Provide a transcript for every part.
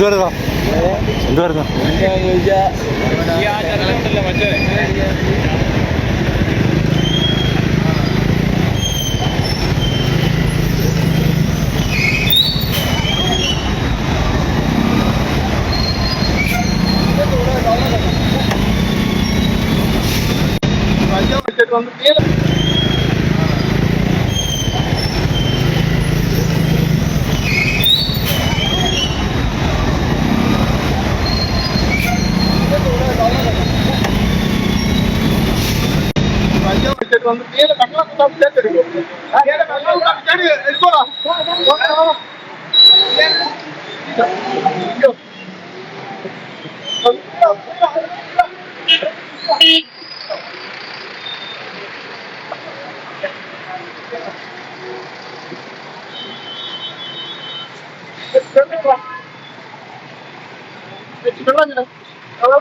എന്തുവായിരുന്നോ എന്തുവായിരുന്നു எடுத்துட்டு வந்து மேல கண்ணா குத்தாப்பு சேர்த்து எடுக்கும் மேல கண்ணா குத்தாப்பு தேடி எடுக்கலாம் வெச்சு வெள்ளம் அவ்வளோ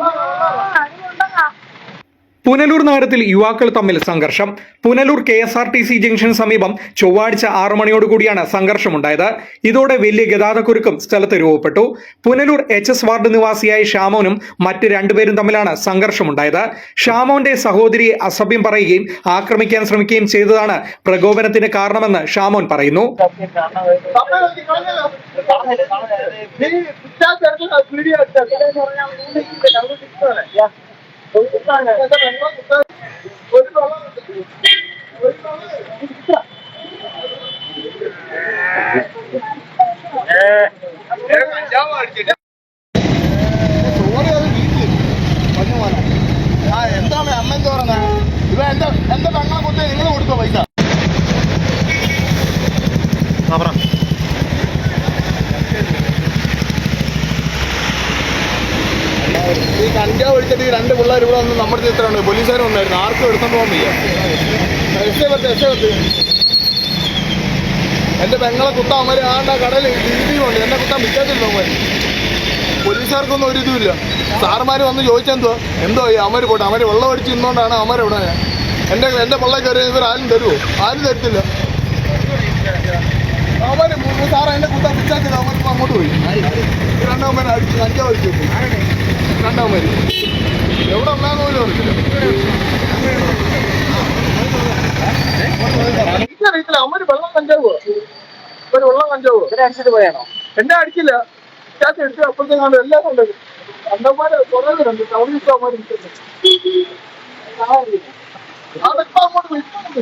പുനലൂർ നഗരത്തിൽ യുവാക്കൾ തമ്മിൽ സംഘർഷം. Punalur K S R T C junction സമീപം ചൊവ്വാഴ്ച ആറു മണിയോടുകൂടിയാണ് സംഘർഷമുണ്ടായത്. ഇതോടെ വലിയ ഗതാഗതക്കുരുക്കും സ്ഥലത്ത് രൂപപ്പെട്ടു. പുനലൂർ എച്ച് എസ് വാർഡ് നിവാസിയായ ഷാമോനും മറ്റ് രണ്ടുപേരും തമ്മിലാണ് സംഘർഷമുണ്ടായത്. ഷാമോന്റെ സഹോദരിയെ അസഭ്യം പറയുകയും ആക്രമിക്കാൻ ശ്രമിക്കുകയും ചെയ്തതാണ് പ്രകോപനത്തിന് കാരണമെന്ന് ഷാമോൻ പറയുന്നു. എന്താണ് അമ്മ എന്താ ഇവ എന്താ എന്താ പെങ്ങളെ കുത്തി നിങ്ങൾ കൊടുത്തോ പൈസ പറ. ഈ കഞ്ചാവ് ഒഴിച്ചിട്ട് ഈ രണ്ട് പിള്ളേർ ഇവിടെ വന്ന് നമ്മുടെ ചിത്രമുണ്ട് പോലീസുകാർ ഉണ്ടായിരുന്നു ആർക്കും എടുത്തോണ്ട് പോകാൻ വയ്യ. എന്റെ പെങ്ങളെ കുത്താൻ അമര ആണ്ട കടയിൽ ഉണ്ട് എന്നെ കുത്താൻ വിൽക്കാത്തില്ല അവന്മാര്. പോലീസുകാർക്കൊന്നും ഒരു ഇതുമില്ല സാറുമാർ വന്ന് ചോദിച്ചെന്തോ എന്തോ ഈ അമര് പോട്ടെ അമര് വെള്ളം ഒഴിച്ച് ഇന്നുകൊണ്ടാണ് അമര ഇവിടെ എന്റെ എന്റെ പിള്ളേ കയറി ഇവർ ആരും തരുമോ ആരും തരത്തില്ല. അവർ സാറ് എന്നെ കുത്താൻ വിൽക്കാത്തില്ല അവർക്ക് അങ്ങോട്ട് പോയി. ഈ രണ്ടാമത് അടിച്ച് അഞ്ചാവ് അടിച്ചു രണ്ടാമത് എവിടെ ഉണ്ടാകുന്ന പോലും അറിയില്ല എനിക്കറിയത്തില്ല അവർ വെള്ളം കഞ്ചാവോ? ഒരു വെള്ളം കഞ്ചാവോ? അടിച്ചിട്ട് പോയാണോ? എന്നെ അടിക്കില്ല. ഇറ്റാത്ത എടുത്ത് അപ്പോഴത്തേക്കാണ് എല്ലാം ഉണ്ട് കണ്ടമാര് കുറേ പേരുണ്ട്. ടൗണിൽ ഇഷ്ടമാര് അതൊക്കെ അങ്ങോട്ട് വിളിച്ചു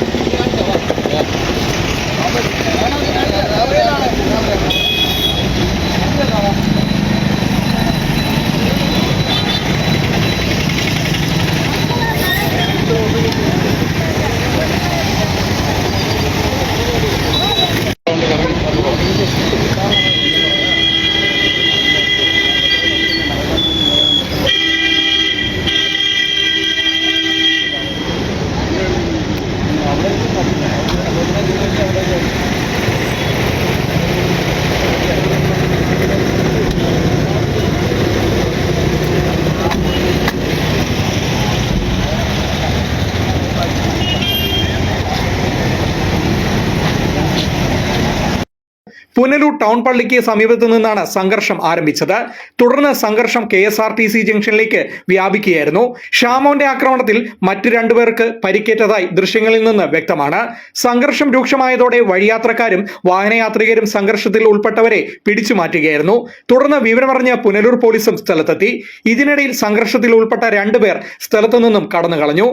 പുനലൂർ ടൗൺ പള്ളിക്ക് സമീപത്തു നിന്നാണ് സംഘർഷം ആരംഭിച്ചത്. തുടർന്ന് സംഘർഷം K S R T C ജംഗ്ഷനിലേക്ക് വ്യാപിക്കുകയായിരുന്നു. ഷാമോന്റെ ആക്രമണത്തിൽ മറ്റ് രണ്ടുപേർക്ക് പരിക്കേറ്റതായി ദൃശ്യങ്ങളിൽ നിന്ന് വ്യക്തമാണ്. സംഘർഷം രൂക്ഷമായതോടെ വഴിയാത്രക്കാരും വാഹനയാത്രികരും സംഘർഷത്തിൽ ഉൾപ്പെട്ടവരെ പിടിച്ചു മാറ്റുകയായിരുന്നു. തുടർന്ന് വിവരമറിഞ്ഞ പുനലൂർ പോലീസും സ്ഥലത്തെത്തി. ഇതിനിടയിൽ സംഘർഷത്തിൽ ഉൾപ്പെട്ട രണ്ടുപേർ സ്ഥലത്തു നിന്നും കടന്നു കളഞ്ഞു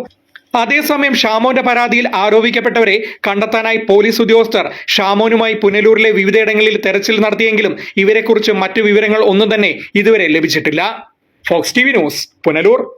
അതേസമയം ഷാമോന്റെ പരാതിയിൽ ആരോപിക്കപ്പെട്ടവരെ കണ്ടെത്താനായി പോലീസ് ഉദ്യോഗസ്ഥർ ഷാമോനുമായി പുനലൂരിലെ വിവിധയിടങ്ങളിൽ തെരച്ചിൽ നടത്തിയെങ്കിലും ഇവരെക്കുറിച്ച് മറ്റു വിവരങ്ങൾ ഒന്നും തന്നെ ഇതുവരെ ലഭിച്ചിട്ടില്ല. Fox T news Punalur.